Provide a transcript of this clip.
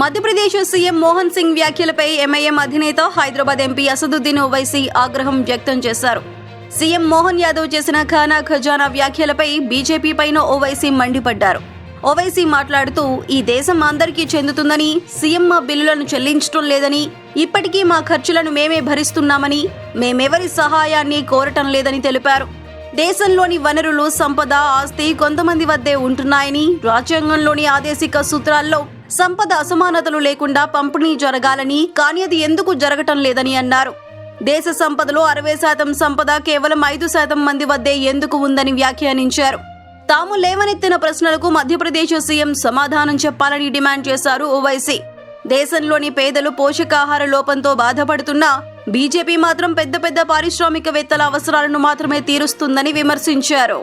Madhya Pradesh CM Mohan Singh వ్యాఖ్యలపై MIM అధినేత Hyderabad MP Asaduddin Owaisi ఆగ్రహం వ్యక్తం చేశారు. సీఎం మోహన్ యాదవ్ చేసిన ఖానా ఖజానా వ్యాఖ్యలపై బీజేపీ పైన ఓవైసీ మండిపడ్డారు. ఓవైసీ మాట్లాడుతూ ఈ దేశం అందరికీ చెందుతుందని సీఎం మా బిల్లులను చెల్లించడం లేదని ఇప్పటికీ మా ఖర్చులను మేమే భరిస్తున్నామని మేమెవరి సహాయాన్ని కోరటం లేదని తెలిపారు. దేశంలోని వనరులు సంపద ఆస్తి కొంతమంది వద్దే ఉంటున్నాయని రాజ్యాంగంలోని ఆదేశిక సూత్రాల్లో సంపద అసమానతలు లేకుండా పంపిణీ జరగాలని కానీ అది ఎందుకు జరగటం లేదని అన్నారు. దేశ సంపదలో అరవై శాతం సంపద కేవలం ఐదు శాతం మంది వద్దే ఎందుకు ఉందని వ్యాఖ్యానించారు. తాము లేవనెత్తిన ప్రశ్నలకు మధ్యప్రదేశ్ సీఎం సమాధానం చెప్పాలని డిమాండ్ చేశారు ఓవైసీ. దేశంలోని పేదలు పోషకాహార లోపంతో బాధపడుతున్నా బీజేపీ మాత్రం పెద్ద పెద్ద పారిశ్రామికవేత్తల అవసరాలను మాత్రమే తీరుస్తుందని విమర్శించారు.